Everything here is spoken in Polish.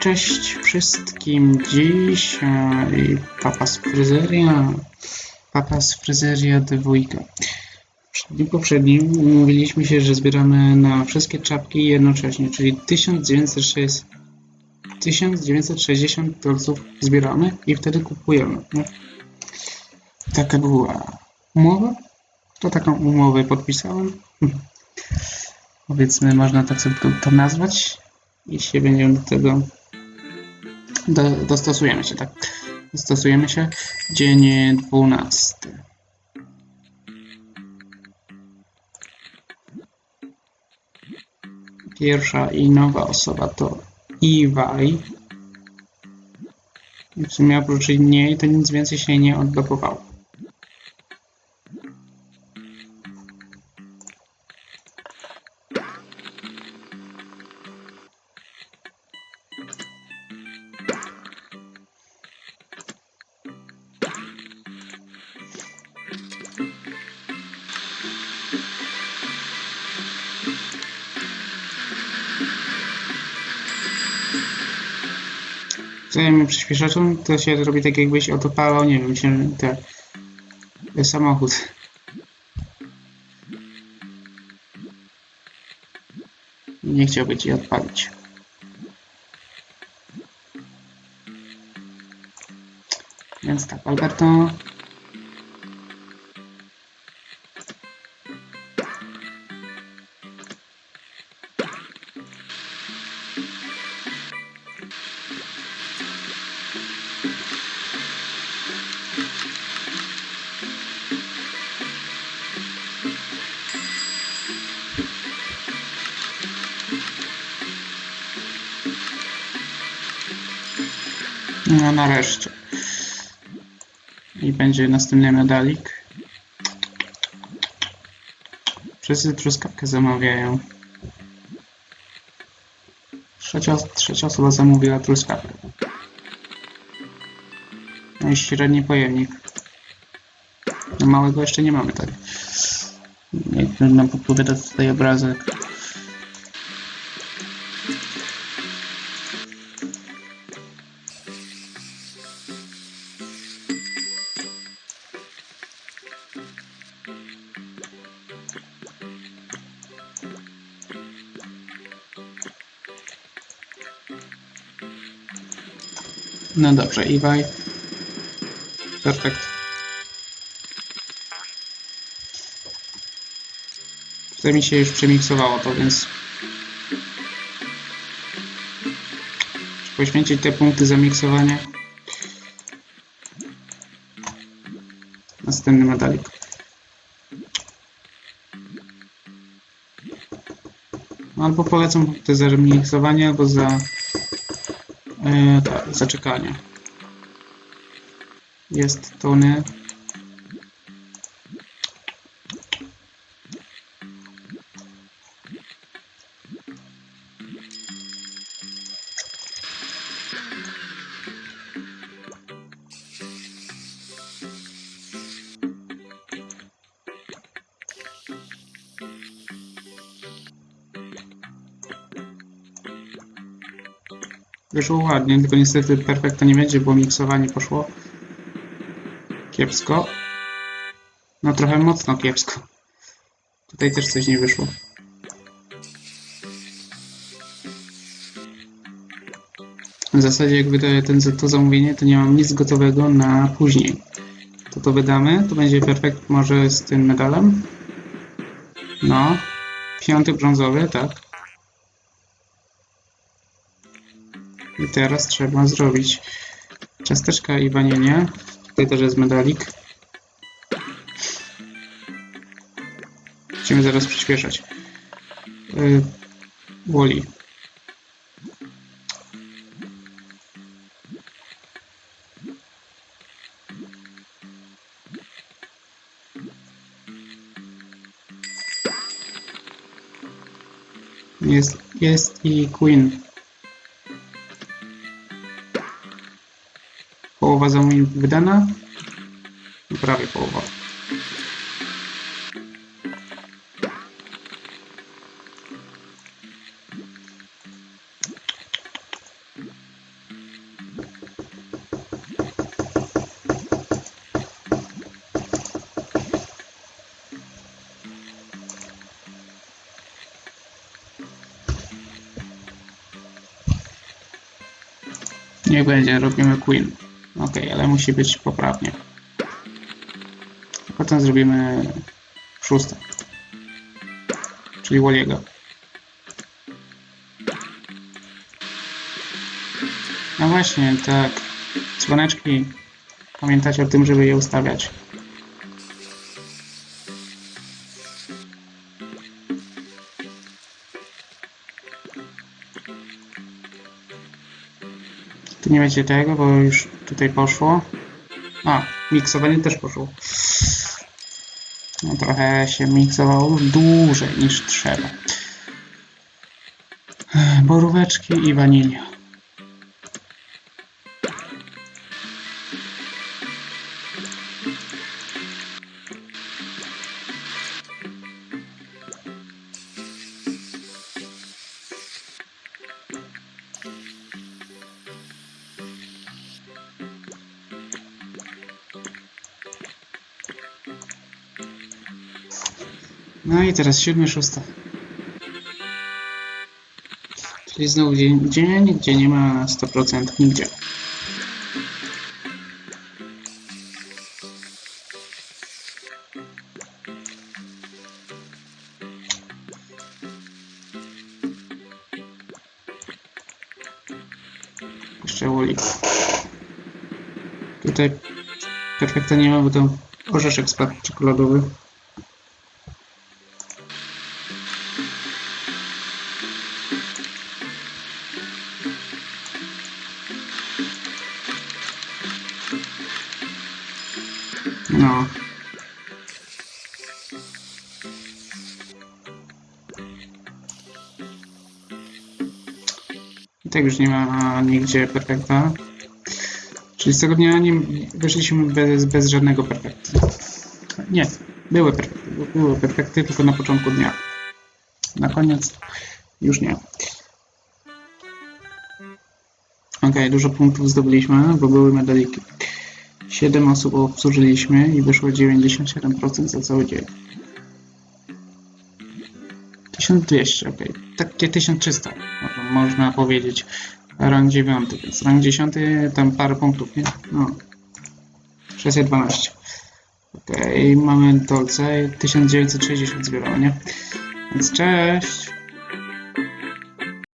Cześć wszystkim. Dzisiaj papa z fryzeria. Papa z fryzeria dwójka. W poprzednim umówiliśmy się, że zbieramy na wszystkie czapki jednocześnie, czyli 1906, 1960 dolców zbieramy i wtedy kupujemy. nie? Taka była umowa. To taką umowę podpisałem. Powiedzmy, można tak sobie to nazwać i się będziemy do tego do, dostosujemy się, tak. Dostosujemy się. Dzień 12. Pierwsza i nowa osoba to Iwaj. I W sumie oprócz niej to nic więcej się nie odblokowało. Zajmę przyspieszaczem, to się robi tak jakbyś odpalał, nie wiem, się te, te samochód. Nie chciałby ci odpalić. Więc tak, Alberto. No nareszcie. I będzie następny medalik. Wszyscy truskawkę zamawiają. Trzecia, trzecia osoba zamówiła truskawkę. No i średni pojemnik. No małego jeszcze nie mamy, tak? Jak nam podpowiada tutaj obrazek. No dobrze, Iwaj. Perfekt. Tutaj mi się już przemiksowało to, więc... Poświęcić te punkty zamiksowania. Następny medalik. No, Albo polecam punkty za zamiksowanie, albo za... E, tak, zaczekanie. Jest Tony. Wyszło ładnie, tylko niestety perfekta nie będzie, bo miksowanie poszło kiepsko. No trochę mocno kiepsko. Tutaj też coś nie wyszło. W zasadzie jak wydaję ten, to zamówienie, to nie mam nic gotowego na później. To to wydamy, to będzie perfekt może z tym medalem. No. Piąty brązowy, tak. I teraz trzeba zrobić ciasteczka i wanienie. Tutaj też jest medalik. Będziemy zaraz przyspieszać. Yy, Woli. Jest, jest i Queen. Połowa zamówień wydana. Prawie połowa. Niech będzie, robimy Queen. Ok, ale musi być poprawnie. Potem zrobimy szóste. Czyli Woliego. No właśnie, tak. Dzwoneczki. Pamiętać o tym, żeby je ustawiać. Tu nie będzie tego, bo już tutaj poszło. A, miksowanie też poszło. No trochę się miksowało dłużej niż trzeba. Boróweczki i wanilia. No i teraz siódmy, szósta. Czyli znowu dzień, dzień, gdzie nie ma 100% nigdzie. Jeszcze. Tutaj perfekta nie ma, bo to orzeszek spadł czekoladowy. No. I tak już nie ma nigdzie perfekta. Czyli z tego dnia nie wyszliśmy bez, bez żadnego perfektu. Nie, były perfekty, były perfekty tylko na początku dnia. Na koniec już nie. Ok, dużo punktów zdobyliśmy, bo były medaliki. 7 osób obsłużyliśmy i wyszło 97% za cały dzień. 1200, ok. Takie 1300 mo- można powiedzieć. Rang 9, więc rang 10 tam parę punktów, nie? No. 612. Ok, mamy dolce 1960 zbierało, nie? Więc cześć!